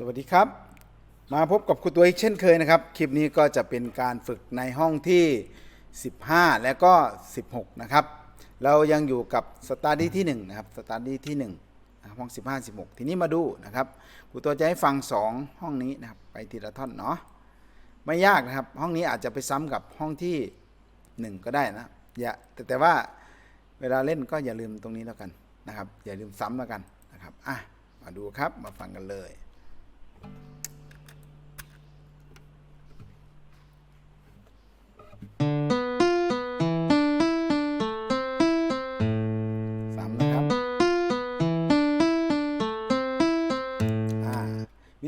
สวัสดีครับ มาพบกับครูตัวอีกเช่นเคยนะครับ คลิปนี้ก็จะเป็นการฝึกในห้องที่ 15 และก็ 16 นะครับ เรายังอยู่กับสตาร์ดี้ที่1นะครับสตาร์ดี้ที่1นะครับห้อง 15 16 ทีนี้มาดูนะครับครูตัวจะให้ฟัง 2 ห้องนี้นะครับไปทีละท่อนเนาะไม่ยากนะครับ ห้องนี้อาจจะไปซ้ำกับห้องที่ 1 ก็ได้นะอย่าแต่แต่ว่าเวลาเล่นก็อย่าลืมตรงนี้แล้วกันนะครับอย่าลืมซ้ำแล้วกันนะครับอะมาดูครับมาฟังกันเลย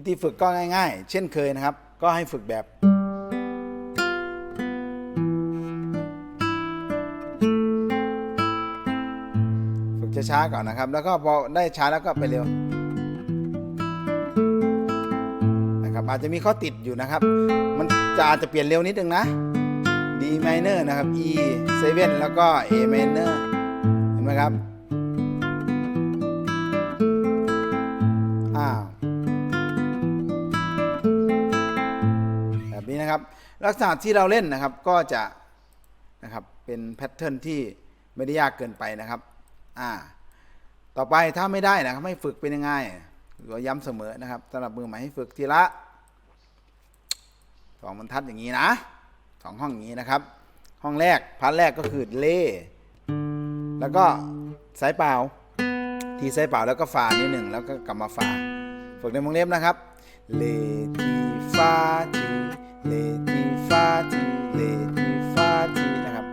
วิธีฝึกก็ง่ายๆ เช่นเคยนะครับ ก็ให้ฝึกแบบ ฝึกช้าๆก่อนนะครับ แล้วก็พอได้ช้าแล้วก็ไปเร็วนะครับอาจจะมีข้อติดอยู่นะครับ มันจะอาจจะเปลี่ยนเร็วนิดนึงนะ D minor นะครับ E 7แล้วก็ A minor เห็นไหมครับ ลักษณะที่เราเล่นนะครับก็จะนะครับเป็นแพทเทิร์นที่ไม่ได้ยากเกินไปนะครับอ่าต่อไปถ้าไม่ได้นะครับให้ฝึกเป็นยังไงหรือว่าย้ำเสมอนะครับสำหรับมือใหม่ให้ฝึกทีละสองบรรทัดอย่างนี้นะสองห้องนี้นะครับ ห้องแรกพาร์ทแรกก็คือเล่แล้วก็สายเปล่า ทีสายเปล่าแล้วก็ฝานิดหนึ่งแล้วก็กลับมาฝาฝึกในวงเล็บนะครับเลทีฟาที เลทีฟาทีเลทีฟาทีนะครับ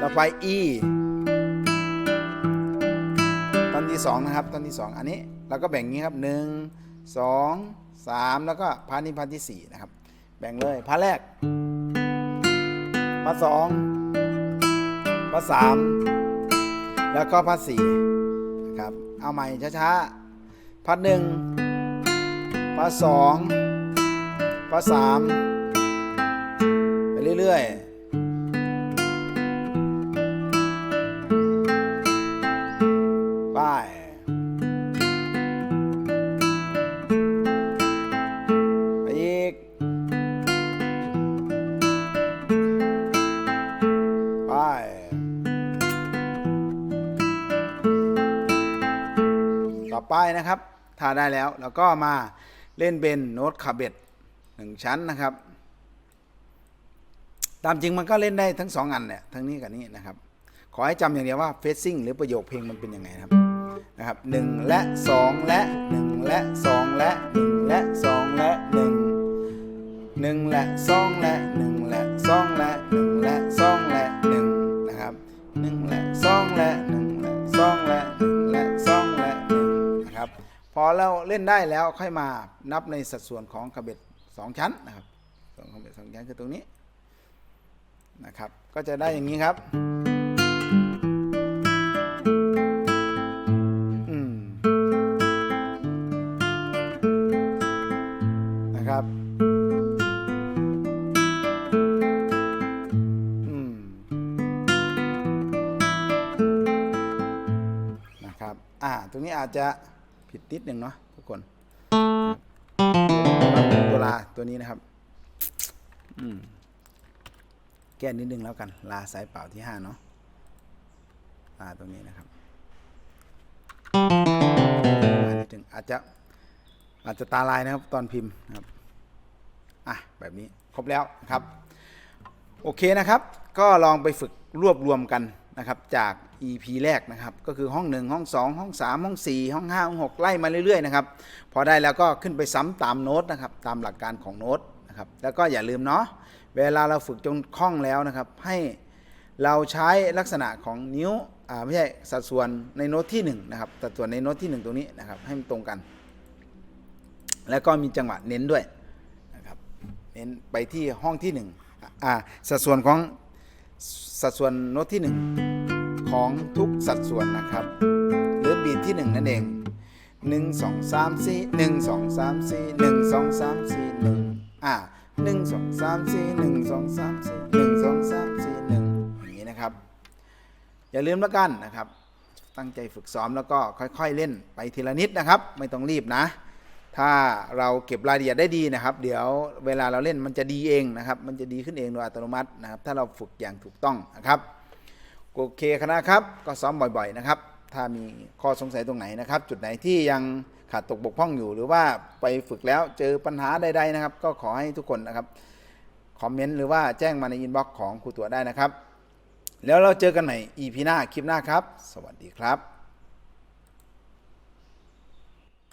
ต่อไป E ตอนที่สองนะครับ ตอนที่สองอันนี้เราก็แบ่งงี้ครับหนึ่งสองสามแล้วก็พาร์ทนี้พาร์ทที่สี่นะครับ แบ่งเลยพาร์ทแรกพาร์ทสองพาร์ทสามแล้วก็พาร์ทสี่นะครับ เอาใหม่ช้าๆพาร์ทหนึ่งาร์ทสองพาร์ทสามไปเรื่อยๆไปอีกไปต่อไปนะครับถ้าได้แล้วเราก็มา เล่นเป็นโน้ตคาเบตหนึ่งชั้นนะครับ ตามจริงมันก็เล่นได้ทั้งสองอันเนี่ยทั้งนี้กับนี้นะครับ ขอให้จำอย่างเดียวว่าเฟซซิ่งหรือประโยคเพลงมันเป็นยังไงครับนะครับหนึ่งและสองและหนึ่งและสองและหนึ่งและสองและหนึ่งหนึ่งและสองและ เราเล่นได้แล้วค่อยมานับในสัดส่วนของคาเบตสองชั้นนะครับส่วนของคาเบตสองชั้นคือตรงนี้นะครับ ก็จะได้อย่างนี้ครับอืมนะครับอืมนะครับ อ่า ตรงนี้อาจจะ ผิดนิดหนึ่งเนาะทุกคนตัวลาตัวนี้นะครับแก้นิดนึงแล้วกัน ลาสายเป่าที่ห้าเนาะลาตรงนี้นะครับมานิดนึงอาจจะอาจจะตาลายนะครับตอนพิมพ์นะครับอะแบบนี้ครบแล้วครับ โอเคนะครับ ก็ลองไปฝึกรวบรวมกัน นะครับจาก EP แรกนะครับก็คือห้อง 1 ห้อง 2 ห้อง 3 ห้อง 4 ห้อง 5 ห้อง 6 ไล่มาเรื่อยๆนะครับพอได้แล้วก็ขึ้นไปซ้ำตามโน้ตนะครับตามหลักการของโน้ตนะครับแล้วก็อย่าลืมเนาะเวลาเราฝึกจนคล่องแล้วนะครับ ให้เราใช้ลักษณะของนิ้วอ่าไม่ใช่สัดส่วนในโน้ตที่1นะครับสัดส่วนในโน้ตที่ 1 ตรงนี้นะครับให้มันตรงกัน แล้วก็มีจังหวะเน้นด้วยนะครับเน้นไปที่ห้องที่1อ่าสัดส่วนของสัดส่วนโน้ตที่ 1 ของทุกสัดส่วนนะครับ หรือบีทที่ 1 นั่นเอง 1 2 3 4 1 2 3 4 1 2 3 4 1อ่า1 2 3 4 1 2 3 4 1 2 3 4 1อย่างนี้นะครับ อย่าลืมแล้วกันนะครับตตั้งใจฝึกซ้อมแล้วก็ค่อยๆเล่นไปทีละนิดนะครับ ไม่ต้องรีบนะ ถ้าเราเก็บรายละเอียดได้ดีนะครับ เดี๋ยวเวลาเราเล่นมันจะดีเองนะครับ มันจะดีขึ้นเองโดยอัตโนมัตินะครับ ถ้าเราฝึกอย่างถูกต้องนะครับ โอเคคณะครับ ก็ซ้อมบ่อยๆนะครับ ถ้ามีข้อสงสัยตรงไหนนะครับ จุดไหนที่ยังขาดตกบกพร่องอยู่ หรือว่าไปฝึกแล้วเจอปัญหาใดๆนะครับ ก็ขอให้ทุกคนนะครับคอมเมนต์หรือว่าแจ้งมาในอินบ็อกซ์ของครูตัวได้นะครับ แล้วเราเจอกันใหม่ EP หน้าคลิปหน้าครับ สวัสดีครับ